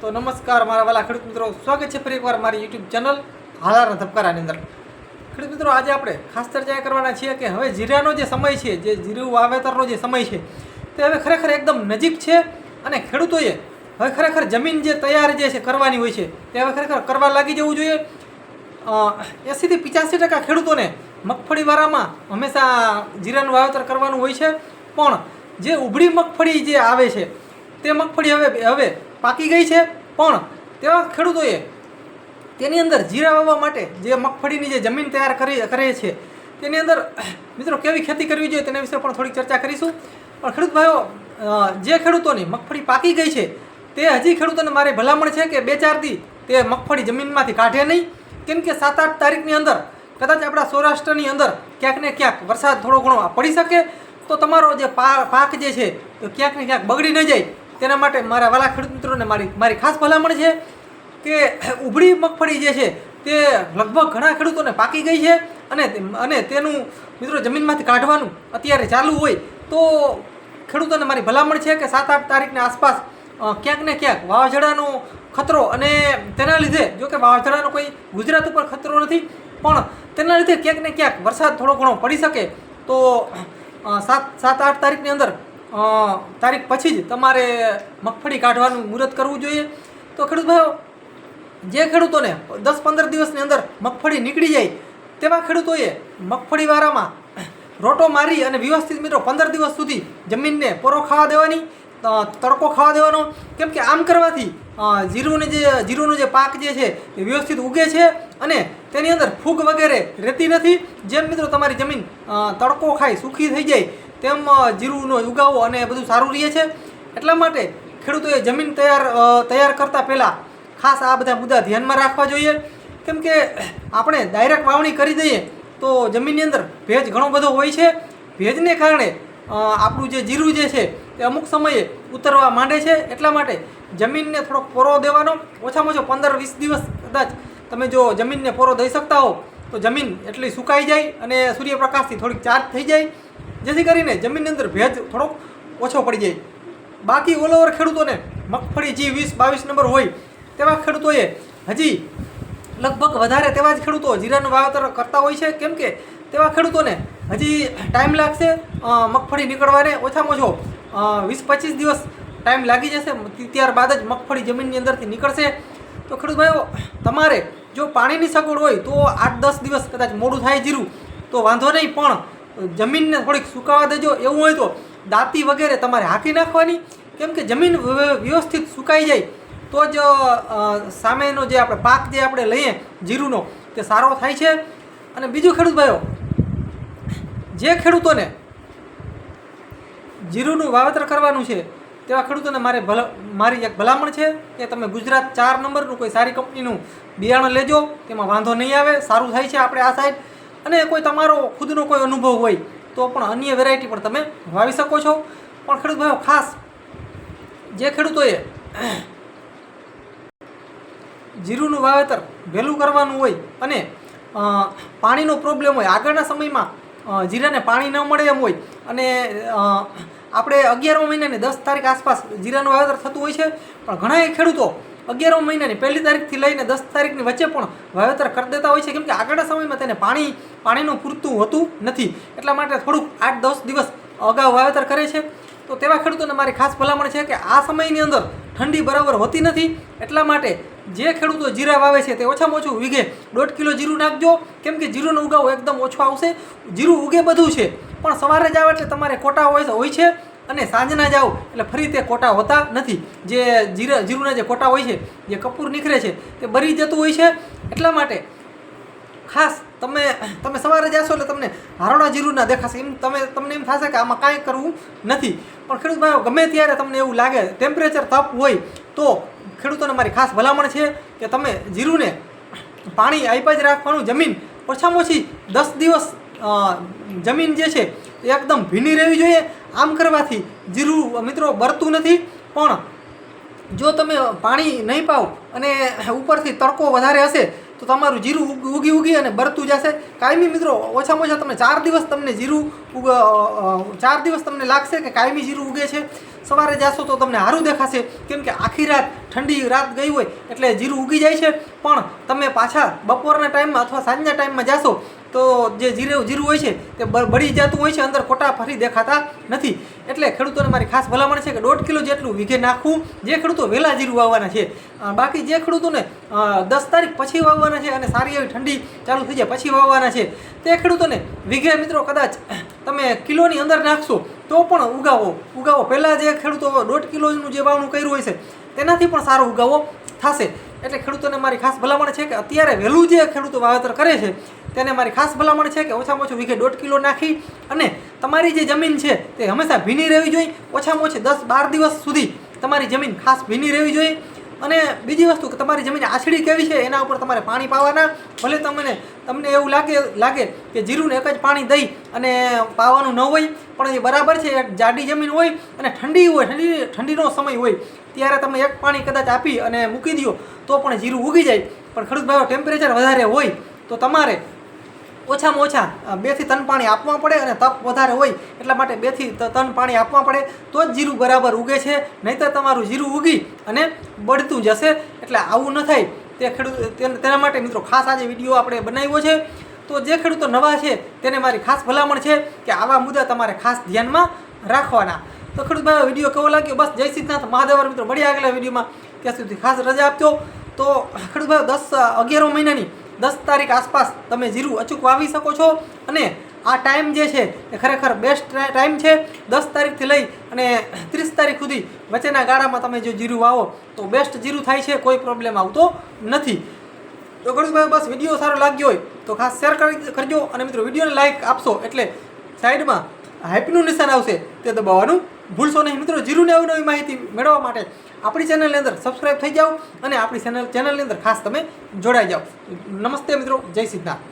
તો નમસ્કાર, મારા વાલા ખેડૂત મિત્રો. સ્વાગત છે ફરી એકવાર મારી યુટ્યુબ ચેનલ હાલારના ધબકારાની અંદર. ખેડૂત મિત્રો, આજે આપણે ખાસ ચર્ચા કરવાના છીએ કે હવે જીરાનો જે સમય છે, જે જીરું વાવેતરનો જે સમય છે, તે હવે ખરેખર એકદમ નજીક છે અને ખેડૂતોએ હવે ખરેખર જમીન જે તૈયાર જે છે કરવાની હોય છે, તે હવે ખરેખર કરવા લાગી જવું જોઈએ. એંસીથી પિચાસી ટકા ખેડૂતોને મગફળીવાળામાં હંમેશા જીરાનું વાવેતર કરવાનું હોય છે. પણ જે ઉભળી મગફળી જે આવે છે, તે મગફળી હવે હવે પાકી ગઈ છે, પણ તેવા ખેડૂતોએ તેની અંદર જીરા વાવવા માટે જે મગફળીની જે જમીન તૈયાર કરી, કરે છે, તેની અંદર, મિત્રો, કેવી ખેતી કરવી જોઈએ તેના વિશે પણ થોડીક ચર્ચા કરીશું. પણ ખેડૂત ભાઈઓ જે ખેડૂતોની મગફળી પાકી ગઈ છે, તે હજી ખેડૂતોને મારી ભલામણ છે કે બે ચાર દી તે મગફળી જમીનમાંથી કાઢે નહીં. કેમ કે સાત આઠ તારીખની અંદર, કદાચ આપણા સૌરાષ્ટ્રની અંદર ક્યાંક ને ક્યાંક વરસાદ થોડો ઘણો પડી શકે, તો તમારો જે પાક જે છે, તે ક્યાંક ને ક્યાંક બગડી ન જાય. તેના માટે મારા વાલા ખેડૂત મિત્રોને મારી મારી ખાસ ભલામણ છે કે ઉભળી મગફળી જે છે તે લગભગ ઘણા ખેડૂતોને પાકી ગઈ છે અને અને તેનું મિત્રો જમીનમાંથી કાઢવાનું અત્યારે ચાલુ હોય તો ખેડૂતોને મારી ભલામણ છે કે સાત આઠ તારીખની આસપાસ ક્યાંક ને ક્યાંક વાવાઝોડાનો ખતરો અને તેના લીધે, જો કે વાવાઝોડાનો કોઈ ગુજરાત ઉપર ખતરો નથી, પણ તેના લીધે ક્યાંક ને ક્યાંક વરસાદ થોડો ઘણો પડી શકે તો સાત સાત આઠ તારીખની અંદર તારીખ પછી જ તમારે મગફળી કાઢવાનું મુહૂર્ત કરવું જોઈએ. તો ખેડૂત ભાઈઓ, જે ખેડૂતોને દસ પંદર દિવસની અંદર મગફળી નીકળી જાય, તેવા ખેડૂતોએ મગફળીવાળામાં રોટો મારી અને વ્યવસ્થિત મિત્રો પંદર દિવસ સુધી જમીનને પોરો ખાવા દેવાની તડકો ખાવા દેવાનો. કેમ કે આમ કરવાથી જીરુને જે, જીરુંનો જે પાક જે છે એ વ્યવસ્થિત ઉગે છે અને તેની અંદર ફૂગ વગેરે રહેતી નથી. જેમ મિત્રો તમારી જમીન તડકો ખાય સૂકી થઈ જાય તેમ જીરુનો ઉગાવો અને બધું સારું રહે છે. એટલા માટે ખેડૂતોએ જમીન તૈયાર તૈયાર કરતાં પહેલાં ખાસ આ બધા મુદ્દા ધ્યાનમાં રાખવા જોઈએ. કેમ કે, આપણે ડાયરેક્ટ વાવણી કરી દઈએ તો જમીનની અંદર ભેજ ઘણો બધો હોય છે. ભેજને કારણે આપણું જે જીરું જે છે તે અમુક સમયે ઉતરવા માંડે છે. એટલા માટે જમીનને થોડોક પોરો દેવાનો. ઓછામાં ઓછો પંદર વીસ દિવસ કદાચ તમે જો જમીનને પોરો દઈ શકતા હો, તો જમીન એટલી સુકાઈ જાય અને સૂર્યપ્રકાશથી થોડીક ચાર્જ થઈ જાય. જેથી કરીને જમીનની અંદર ભેજ થોડોક ઓછો પડી જાય. બાકી ઓલ ઓવર ખેડૂતોને મગફળી જી વીસ બાવીસ નંબર હોય તેવા ખેડૂતોએ હજી લગભગ વધારે તેવા જ ખેડૂતો જીરાનું વાવેતર કરતા હોય છે. કેમ કે તેવા ખેડૂતોને હજી ટાઈમ લાગશે મગફળી નીકળવાને ઓછામાં ઓછો વીસ પચીસ દિવસ ટાઈમ લાગી જશે. ત્યારબાદ જ મગફળી જમીનની અંદરથી નીકળશે. તો ખેડૂત ભાઈઓ, તમારે જો પાણીની સગવડ હોય તો આઠ દસ દિવસ કદાચ મોડું થાય જીરું, તો વાંધો નહીં. પણ જમીનને થોડીક સુકાવા દેજો, એવું હોય તો દાંતી વગેરે તમારે હાંકી નાખવાની. કેમ કે જમીન વ્ય- વ્યવસ્થિત સુકાઈ જાય, તો જ સામેનો જે આપણે પાક જે આપણે લઈએ, જીરુંનો, તે સારો થાય છે. અને બીજું ખેડૂત ભાઈઓ, જે ખેડૂતોને જીરુંનું વાવેતર કરવાનું છે, તેવા ખેડૂતોને મારે ભલા, મારી એક ભલામણ છે કે તમે ગુજરાત ચાર નંબરનું કોઈ સારી કંપનીનું બિયારણ લેજો, તેમાં વાંધો નહીં આવે, સારું થાય છે આપણે આ સાઈડ. અને કોઈ તમારો ખુદનો કોઈ અનુભવ હોય, તો પણ અન્ય વેરાયટી પણ તમે વાવી શકો છો. પણ ખેડૂત ભાઈઓ, ખાસ જે ખેડૂતોએ જીરુંનું વાવેતર વહેલું કરવાનું હોય અને પાણીનો પ્રોબ્લેમ હોય, આગળના સમયમાં જીરાને પાણી ન મળે એમ હોય અને આપણે અગિયારમા મહિનાની દસ તારીખ આસપાસ જીરાનું વાવેતર થતું હોય છે. પણ ઘણા ખેડૂતો અગિયારમા મહિનાની, પહેલી તારીખથી લઈને દસ તારીખની વચ્ચે પણ વાવેતર કરી દેતા હોય છે. કેમ કે આગળના સમયમાં તેને પાણી, પાણીનું પૂરતું હોતું નથી. એટલા માટે થોડુંક આઠ દસ દિવસ અગાઉ વાવેતર કરે છે. તો તેવા ખેડૂતોને મારી ખાસ ભલામણ છે કે આ સમયની અંદર ઠંડી બરાબર હોતી નથી. એટલા માટે જે ખેડૂતો જીરા વાવે છે તે ઓછામાં ઓછું વીઘે દોઢ કિલો જીરું નાખજો. કેમ કે જીરુંનો ઉગાવો એકદમ ઓછો આવશે. જીરું ઉગે બધું છે, પણ સવારે જ આવે એટલે તમારે કોટા હોય હોય છે. અને સાંજના જાઓ એટલે ફરી તે કોટા હોતા નથી. જે જીરા, જીરુના જે કોટા હોય છે, જે કપૂર નીકળે છે, તે બરી જતું હોય છે. એટલા માટે ખાસ તમે તમે સવારે જાશો એટલે તમને હારોડા જીરુના દેખાશે. એમ તમે, તમને એમ થશે કે આમાં કાંઈ કરવું નથી. પણ ખેડૂત ભાઈઓ ગમે ત્યારે તમને એવું લાગે ટેમ્પરેચર તપ હોય, તો ખેડૂતોને મારી ખાસ ભલામણ છે કે તમે જીરુને પાણી આપ્યા જ રાખવાનું. જમીન ઓછામાં ઓછી દસ દિવસ જમીન જે છે એકદમ ભીની રહેવી જોઈએ. આમ કરવાથી જીરું મિત્રો, બરતું નથી. પણ જો તમે પાણી નહીં પાવ અને ઉપરથી તડકો વધારે હશે, તો તમારું જીરું ઉગ- ઉગી અને બરતું જશે. કાયમી, મિત્રો, ઓછામાં ઓછા તમને ચાર દિવસ તમને જીરું ઉગ ચાર દિવસ તમને લાગશે કે કાયમી જીરું ઉગે છે. સવારે જાશો તો તમને સારું દેખાશે. કેમ કે આખી રાત ઠંડી રાત ગઈ હોય એટલે જીરું ઉગી જાય છે. પણ તમે પાછા બપોરના ટાઈમમાં અથવા સાંજના ટાઈમમાં જાશો તો જે જીરું જીરું હોય છે તે બળી જતું હોય છે, અંદર ખોટા ફરી દેખાતા નથી. એટલે ખેડૂતોને મારી ખાસ ભલામણ છે કે દોઢ કિલો જેટલું વીઘે નાખવું, જે ખેડૂતો વહેલા જીરું વાવવાના છે. બાકી જે ખેડૂતોને દસ તારીખ પછી વાવવાના છે અને સારી એવી ઠંડી ચાલુ થઈ જાય પછી વાવવાના છે, તે ખેડૂતોને વીઘે મિત્રો કદાચ તમે કિલોની અંદર નાખશો તો પણ ઉગાવો. ઉગાવો. પહેલાં જે ખેડૂતો દોઢ કિલોનું જે વાવણું કર્યું હોય છે, તેનાથી પણ સારો ઉગાવો થશે. એટલે ખેડૂતોને મારી ખાસ ભલામણ છે કે અત્યારે વહેલું જે ખેડૂતો વાવેતર કરે છે તેને મારી ખાસ ભલામણ છે કે ઓછામાં ઓછું વીઘે દોઢ કિલો નાખી અને તમારી જે જમીન છે તે હંમેશા ભીની રહેવી જોઈએ. ઓછામાં ઓછી દસ બાર દિવસ સુધી તમારી જમીન ખાસ ભીની રહેવી જોઈએ. અને બીજી વસ્તુ કે તમારી જમીન આછડી કેવી છે એના ઉપર તમારે પાણી પાવાના. ભલે તમને તમને એવું લાગે લાગે કે જીરુંને એક જ પાણી દઈ અને પાવાનું ન હોય, પણ એ બરાબર છે જાડી જમીન હોય અને ઠંડી હોય, ઠંડી, ઠંડીનો સમય હોય, ત્યારે તમે એક પાણી કદાચ આપી અને મૂકી દો તો પણ જીરું ઉગી જાય. પણ ખેડૂત ભાઈઓ ટેમ્પરેચર વધારે હોય તો તમારે ઓછામાં ઓછા બેથી ત્રણ પાણી આપવા પડે અને તપ વધારે હોય એટલા માટે બેથી ત- ત્રણ પાણી આપવા પડે, તો જ જીરું બરાબર ઉગે છે. નહીંતર તમારું જીરું ઉગી અને બળતું જશે. એટલે આવું ન થાય. તે ખેડૂત તેના માટે મિત્રો ખાસ આજે વીડિયો આપણે બનાવ્યો છે. તો જે ખેડૂતો નવા છે, તેને મારી ખાસ ભલામણ છે કે આવા મુદ્દા તમારે ખાસ ધ્યાનમાં રાખવાના. તો ખેડૂત ભાઈ વીડિયો કેવો લાગ્યો? બસ જય સિદ્ધનાથ. મહાદેવર મિત્રો મળી આગલા વિડીયોમાં ત્યાં સુધી ખાસ રજા આપજો. તો ખેડૂત ભાઈ દસ અગિયારો મહિનાની દસ તારીખ આસપાસ તમે જીરું અચૂક વાવી શકો છો. અને આ ટાઈમ જે છે એ ખરેખર બેસ્ટ ટાઈમ છે. દસ તારીખથી લઈ અને ત્રીસ તારીખ સુધી વચ્ચેના ગાળામાં તમે જો જીરું વાવો તો બેસ્ટ જીરું થાય છે, કોઈ પ્રોબ્લેમ આવતો નથી. તો ગણેશભાઈ, બસ વીડિયો સારો લાગ્યો હોય તો ખાસ શેર કરી કરજો અને મિત્રો વિડીયોને લાઈક આપશો એટલે સાઈડમાં હાઈપનું નિશાન આવશે. તે દબાવવાનું ભૂલશો નહીં મિત્રો જીરુને નવી નવી માહિતી મેળવવા માટે આપણી ચેનલની અંદર સબસ્ક્રાઈબ થઈ જાઓ અને આપણી ચેનલ ચેનલની અંદર ખાસ તમે જોડાઈ જાઓ. નમસ્તે મિત્રો, જય સિદ્ધનાથ